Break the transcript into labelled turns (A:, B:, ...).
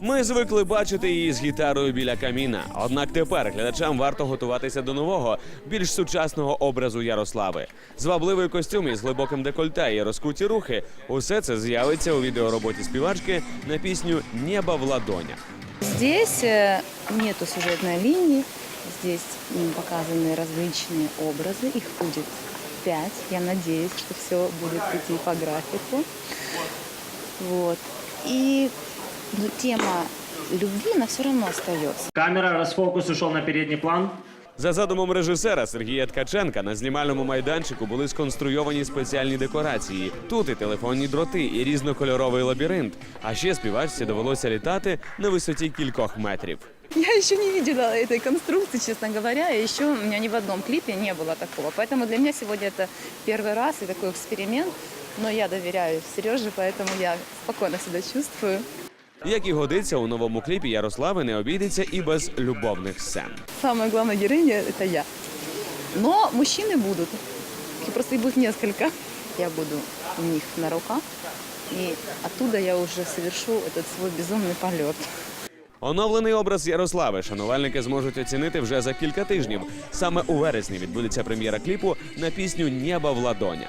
A: Ми звикли бачити її з гітарою біля каміна. Однак тепер глядачам варто готуватися до нового, більш сучасного образу Ярослави. Звабливий костюм із глибоким декольте і розкуті рухи. Усе це з'явиться у відеороботі співачки на пісню Небо в ладонях.
B: Здесь э, нету сюжетной линии, здесь м, показаны различные образы, их будет пять. Я надеюсь, что все будет идти по графику. Вот. И ну, тема любви, она все равно остается.
C: Камера, расфокус ушел на передний план.
A: За задумом режисера Сергія Ткаченка на знімальному майданчику були сконструйовані спеціальні декорації. Тут і телефонні дроти, і різнокольоровий лабіринт. А ще співачці довелося літати на висоті кількох метрів.
B: Я еще не видела этой конструкции, честно говоря, и еще у меня ни в одном клипе не было такого. Поэтому для меня сегодня это первый раз и такой эксперимент. Но я доверяю Сереже, поэтому я спокойно себя чувствую.
A: Як і годиться у новому кліпі Ярослави не обійдеться і без любовних сцен.
B: Самая главная героиня – это я. Но мужчины будут. Их просто их будет несколько. Я буду у них на руках. И оттуда я уже совершу этот свой безумный полет.
A: Оновлений образ Ярослави шанувальники зможуть оцінити вже за кілька тижнів. Саме у вересні відбудеться прем'єра кліпу на пісню Небо в ладонях.